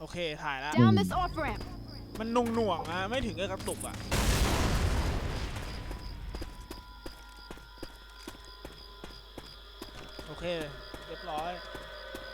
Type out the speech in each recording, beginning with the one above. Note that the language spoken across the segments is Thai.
โอเคถ่ายแล้ว Down this off ramp. มันนุ่งหน่วงๆอะไม่ถึงกับกระตุกอะโอเค เรียบร้อย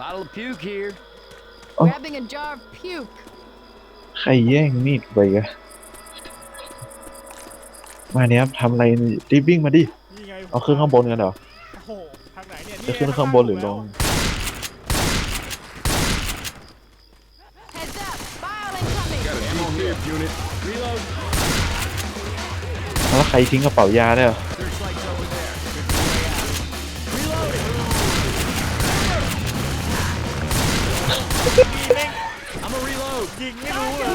Bottle of puke here. Oh. Grabbing a jar of puke. ใครแย่งมีดไปกะมาเนี่ยครับทำอะไรรีบวิ่งมาดิ นี่ไงเอาขึ้นข้างบนกันเหรอ โอ้โหทางไหนเนี่ยจะขึ้นข้างบนหรือลง Heads up. File incoming. Got an ammo here, unit. Reload. แล้วใครทิ้งกระเป๋ายาได้เหรอ Searchlight's over there. Good way out. Reloading. มีแม่ง I'm a reload. ยิงไม่รู้เหรอ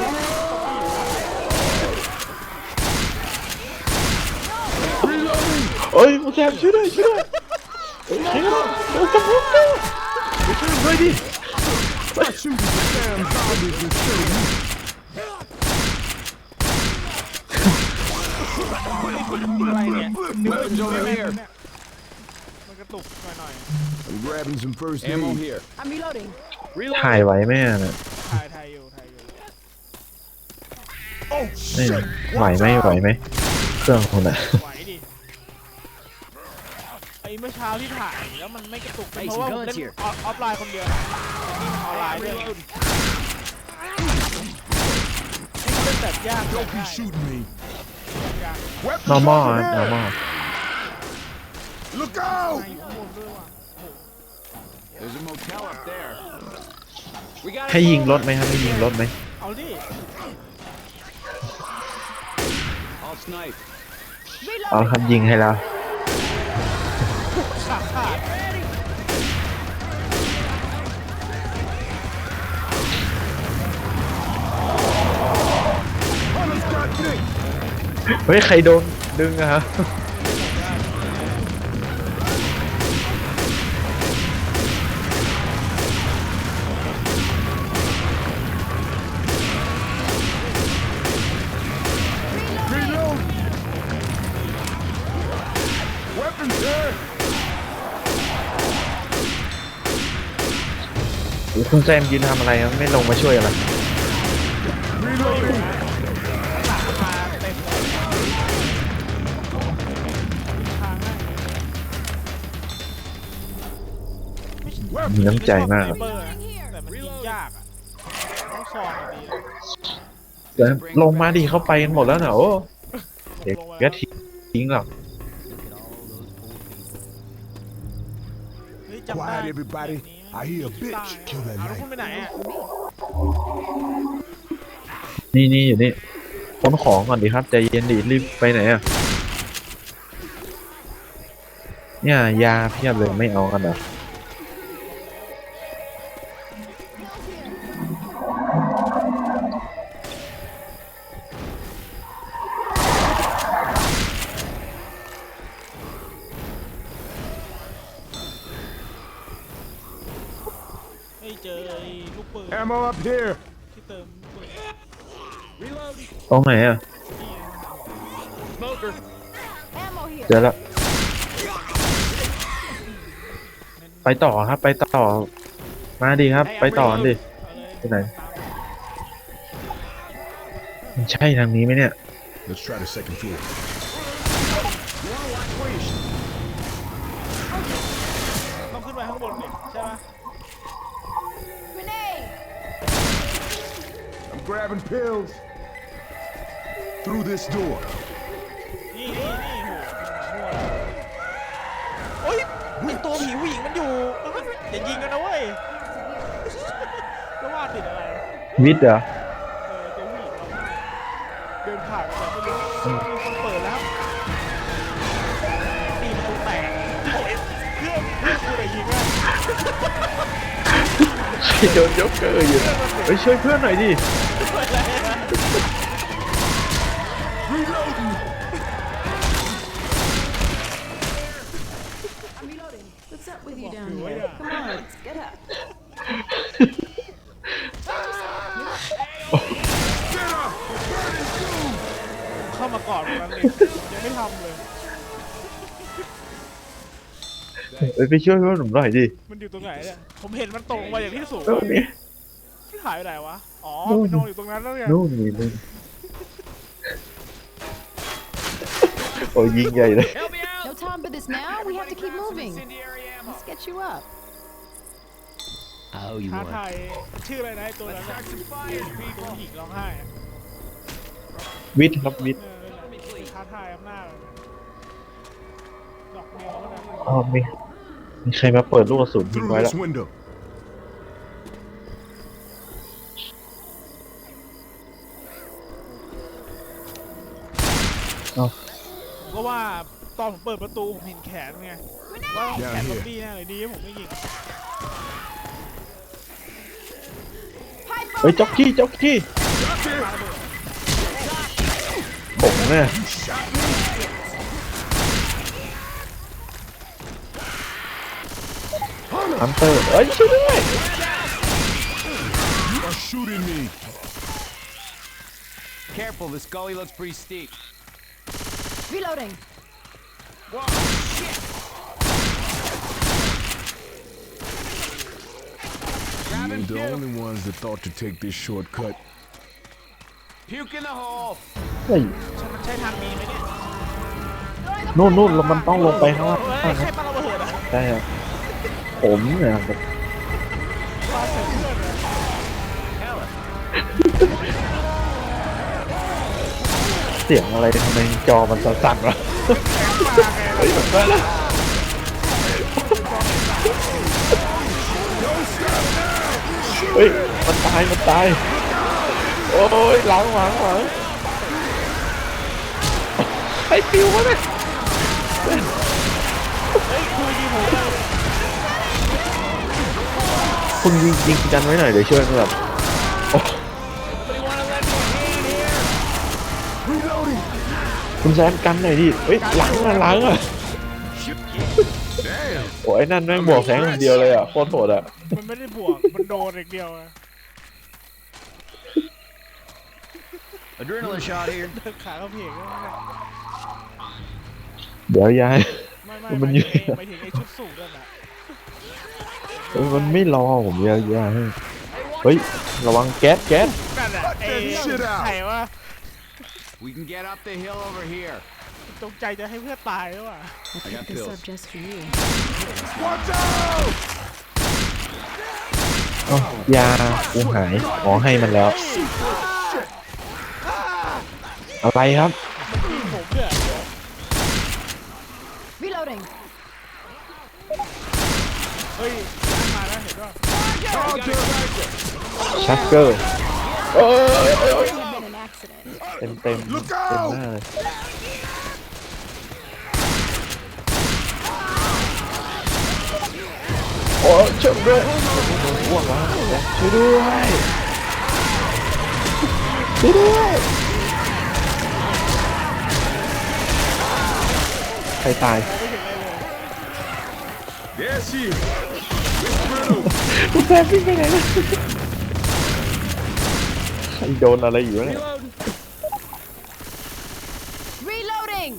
เอ้ยมาแซมช่วยด้วยช่วยด้วยช่วยด้วยโอ้ยจับมือช่วยด้วยดิ Shoot the damn zombies instead of you. อะไรเนี่ย Weapons over here. มันกระตุกหน่อย I'm grabbing some first Ammo aid. here. I'm reloading. ถ่าย Reload. ไหวไหมอะน่ะๆถ่ายถ่ายอยู่ถ่ายอยู่ Oh นี่ shit! ไหวไหมไหวไหมเครื่องคุณอะไหวดิไอ้เมื่อเช้าที่ถ่ายแล้วมันไม่กระตุก Hey, เพราะว่า some ผม guns เล่น here. ออฟไลน์คนเดียวนะนี่มันออนไลน์ด้วยนี่มันเล่นแบบยาก Don't be ง่าย shooting me. ยาก Weapons normal over อะ here. normal Look ง่าย out! อยู่ข้างบนด้วยว่ะ There's a motel up there. We got ให้ยิงรถไหมครับให้ยิงรถไหม เอาดิ I'll snipe. เอาครับยิงให้แล้ว เฮ้ย ใครโดนดึงอะครับ Reload! Weapons here! คุณแซมยืนทำอะไรครับไม่ลงมาช่วยอะไร มีน้ำใจมากไชอบสไนเปอร์นะแต่มันยิงยากอะต้องซองอะดีเดี๋ยวลงมาดิเข้าไปกันหมดแล้วเนอะโอ้เด็กลงมาก็ทิ้งหรอกเฮ้ยจำได้ Quiet, everybody. I hear a bitch. Kill that เอาแล้ว knife. คุณไปไหนอะนี่นี่อยู่นี่ค้นของก่อนดิครับใจเย็นดิรีบไปไหนอะเนี่ยยาเพียบเลยไม่เอากันเหรอ here! ที่เติมลูกปืน Reload. ตรงไหนอะนี่ไง Smoker. Ammo here. เจอแล้วไปต่อครับ ไปต่อ มาดีครับ ไปต่อกันดิเอาเลยไปไหนมันใช่ทางนี้ไหมเนี่ย Let's try the second floor. Grabbing pills. Through this door. นี่นี่นี่โหมั่วโอ้ยไอตัวผีผู้หญิงมันอยู่อย่ายิงกันนะเว้ยก็ว่าติดอะไร วิทย์เหรอเออตัวผู้หญิงเรามากเดินผ่านมาแบบไม่รู้มีคนเปิดแล้วตีประตูแตกโอ้ยเพื่อนเพื่อนกูเลยยิงอะใคร โดนยกเกอร์อยู่ไปช่วยเพื่อนหน่อยดิเข้ามากอดมันเลยยังไม่ทำเลย เอ้ยไปช่วยเพื่อนผมหน่อยดิมันอยู่ตรงไหนเนี่ย ผมเห็นมันตกลงมาอย่างที่สูงเออเนี่ยหายไปไหนวะ อ๋อไปนอนอยู่ตรงนั้นแล้วไงนู่นนี่นู่นโอ้ยยิงใหญ่เลย Help me out! No time for this now. We have to keep moving. Incendiary ammo. Let's get you up. Oh, you ท้า want? ทายชื่ออะไรนะไอ้ตัวนั้น Let's อะ start some fires, ตัว people. หญิงร้องไห้อะวิทย์ครับวิทย์เออนั่นแหละท้าทายอำนาจเลยดอกเดียวก็ได้อ๋อมี มีใครมาเปิดลูกกระสุนยิง Through ไว้แล้ว this window. ผมก็ว่าตอนผมเปิดประตูผมเห็นแขนไงว่าแขน Yeah, ซอม here. บี้แน่เลยดีที่ผมไม่ยิง Pipe เฮ้ยจ็อกกี้จ็อกกี้ผมเนี่ยฮันเ ตอร์เอ้ยช่วยด้วย You are shooting me. Careful, this gully looks pretty steep. Reloading. Whoa, shit! We Grabbing ain't the puke. only ones that thought to take this shortcut. Puke in the hole. เฮ้ย ฉันมันใช่ทางนี้ไหมเนี่ย นู่นนู่นแล้วมันต้องลงไปข้างล่าง เฮ้ยใครปาระเบิดอะ ใช่ครับ ผมเนี่ยแบบเสียงอะไรทำไมจอมันสั่นๆวะเฮ้ยแบบนั้นเฮ้ย มันตาย มันตาย โอ้ยหลังหลังหลังไอ้ปิววะเนี่ยเฮ้ยคุยดีผมเลย คุณยิงยิงกันไว้หน่อยเดี๋ยวช่วยแบบโอ้ไม่ว่าอะไรเนี่ย Reloading. คุณแซมกันหน่อยดิเฮ้ยหลังอะหลังอะ Damn. โอ้ยไอ้นั่นแม่งบวกแสงคนเดียวเลยอะโคตรโหดอะมันไม่ได้บวก มันโดนอีกเดียวอะ Adrenaline shot here. เดินขากระเพกแล้วเนี่ยเดี๋ยวยาย ไม่ไม่มันไม่ยืถึนงไอ้ไม่ถึงไอ้ชุดสูงนั่นแหละ เฮ้ยมันไม่รอผมยายาให้เฮ้ย ระวังแก๊สแก๊ส นั่นแหละไอ้ shit out ไข่ว่า We can get up the hill over here. จงใจจะให้เพื่อนตายหรือเปล่า I picked this up just for you. Watch out! เอ้ายากูหายอ๋อให้มันแล้ว อะไรครับ ยิงผมเนี่ย Reloading. เฮ้ยมาแล้วเห็นป่ะ ชักเกอร์เอ้ยเอ้ยเอ้ย It had been an accident. เต็มเต็มเต็มหน้าเลยโอ้ยช่วยด้วยอ้วกแล้วช่วยด้วยช่วยด้วยใครตาย There she is. คุณแซมวิ่งไปไหนนะใคร โดนอะไรอยู่วะเนี่ย Reloading.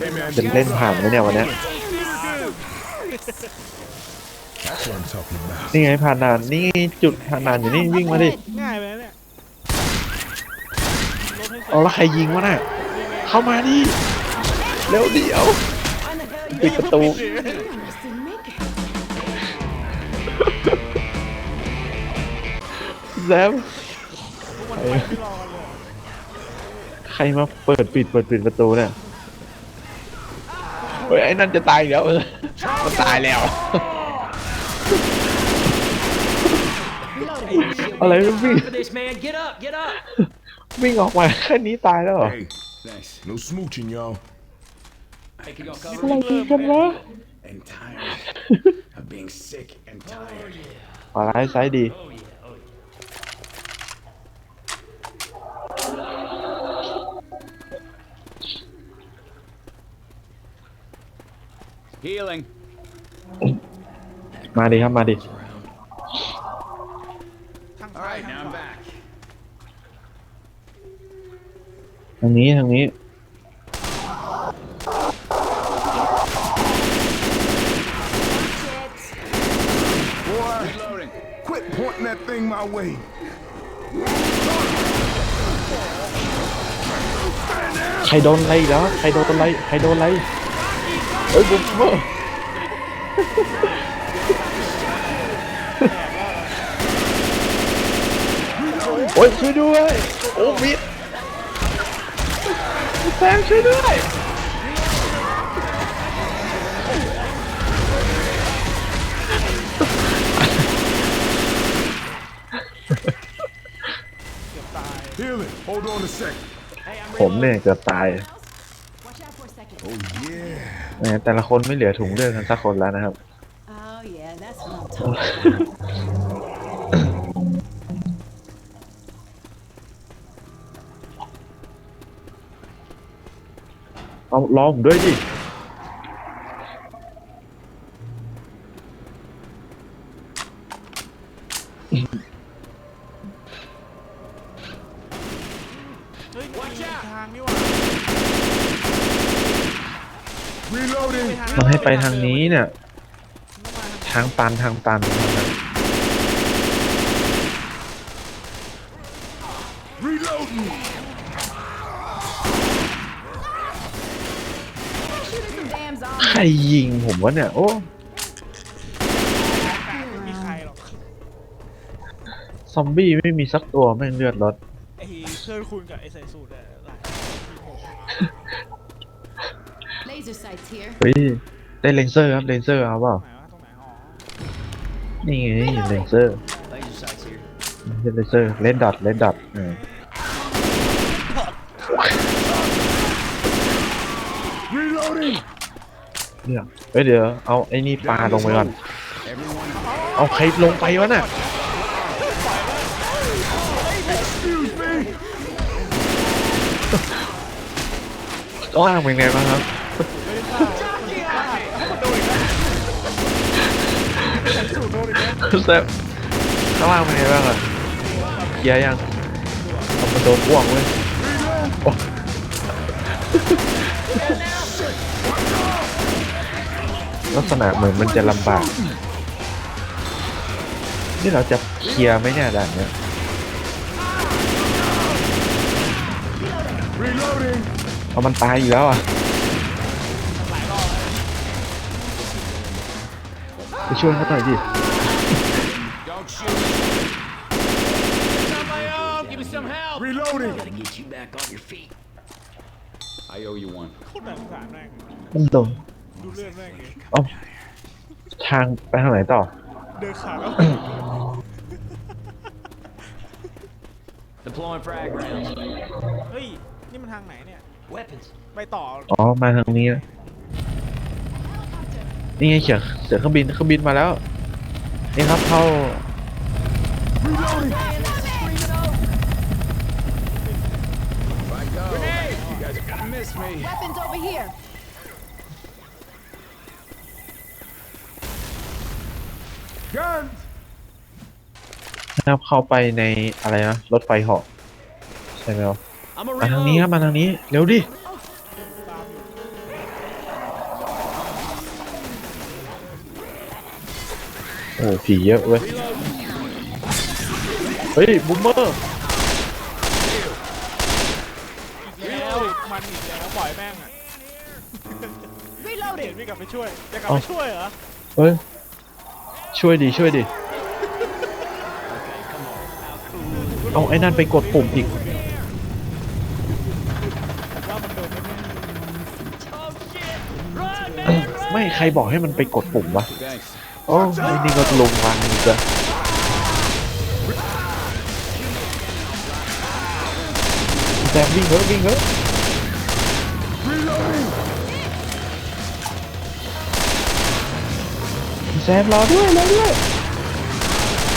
Hey man, จะเล่นผ่านไหมเนี่ยวันเนี้ย that's what I'm talking about. นี่ไงผ่านด่านนี่จุดผ่านด่านอยู่นี่วิ่งมาดิง่ายไปนะเนี่ยรถให้เสร็จเอาแล้วใครยิงวะน่ะเข้ามาดิเร็วเดียวปิดประตู แซมทุกคนไปไม่รอกันเลยใครมาเปิดปิดเปิดปิดประตูเนี่ยเฮ้ยไอ้นั่นจะตายอีกแล้วเออมันตายแล้ว อะไรไม่วิ่ง for this, man. Get up, get up. วิ่งออกมาแค่นี้ตายแล้วเหรอ Hey, Thanks. no smooching, y'all. Hey, can y'all cover อะไรกินกันวะ And tired of being sick and tired. ขวาร้ายซ้ายดี Oh, yeah, oh, Healing. มาดิครับ มาดิทาง All ซ้าย right, ทาง now ข I'm วา back. ทางนี้ทางนี้ Reloading. Quit pointing that thing my way. ใครโดนอะไรอีกแล้ว ใครโดนอะไร ใครโดนอะไร เอ้ยบุมเมอร์โอ้ยช่วยด้วย โอ้มิดแซมช่วยด้วยเกือบตาย Heal it. Hold on a second. ผมเนี่ยเกือบตาย Watch out for a second. Oh yeah. แหมแต่ละคนไม่เหลือถุงเลือดกันสักคนแล้วนะครับ Oh, yeah, that's what I'm talking about. เอารอผมด้วยดิ เฮ้ยมีทางนี่หว่า Reloading. ต้องให้ไปทาง นี้เนี่ย ทางตันทางตันทางนั้น Reloading. Shooting some damn ใคร zombies. ยิงผมวะเนี่ย โอ้ไม่มีใครหรอกซอมบี้ไม่มีสักตัวแม่งเลือดรถไอ้เพื่อนคุณกับไอ้ใส่สูทอะหลายผม Laser sights here. เฮ้ย ได้เลนเซอร์ครับเลนเซอร์เอาเปล่านวะตรงไหนอ๋อนี่ไงเลนเซอร์ Laser sights here. เลนเซอร์เลดดอทเลดดอทเออ Reloading. เนี่ยเฮ้ยเดี๋ยวเอาไอ้นี่ปลาลงไปก่อน Everyone, เอาใครลงไปวะน่ะ ต้องอ้างเป็นไงบ้างครับ สูทโดนอีก แล้วแซมข้างล่างเป็นไงบ้างอะเคลียร์ยังเอามันโดนอ้วกเว้ยโอ้ลักษณะเหมือนมันจะลำบาก นี่เราจะเคลียร์ไหมเนี่ยด่านเนี้ย Reloading. เอามันตายอยู่แล้วอะไปช่วยเขาหน่อยดิ don't shoot. Give me some help. Reloading. Gotta get you back on your feet. I owe you one. โคตรน่าสงสารแม่งมันโดนดูเลือดแม่งดิเอาทางไปทางไหนต่อ เดินขาก็ Deploying frag rounds. เฮ้ย นี่มันทางไหนเนี่ย Weapons. ไปต่ออ๋อ มาทางนี้นะนี่ไงเสือเสือเครื่องบินเครื่องบินมาแล้ว นี่ครับเข้า Weapons over here. Guns. นะครับเข้าไปในอะไรนะรถไฟเหาะใช่ไหมครับมาทางนี้ครับมาทางนี้เร็วดิโอ้ผีเยอะเว้ย เฮ้ยบูมเมอร์อีกแล้วมันอีกแล้วปล่อยแม่งอะเห็น Reloading. ไม่กลับไปช่วยจะกลับไปช่วยเหรอเฮ้ยช่วยดิช่วยดิเอาไอ้นั่นไปกดปุ่มอีกว่ามันโดนแน่ไม่ใครบอกให้มันไปกดปุ่มวะ Thanks. โอ้ไอ้นี่ก็ลงวันอีกอะ แซมวิ่งเถอะวิ่งเถอะแซมรอด้วยรอด้วย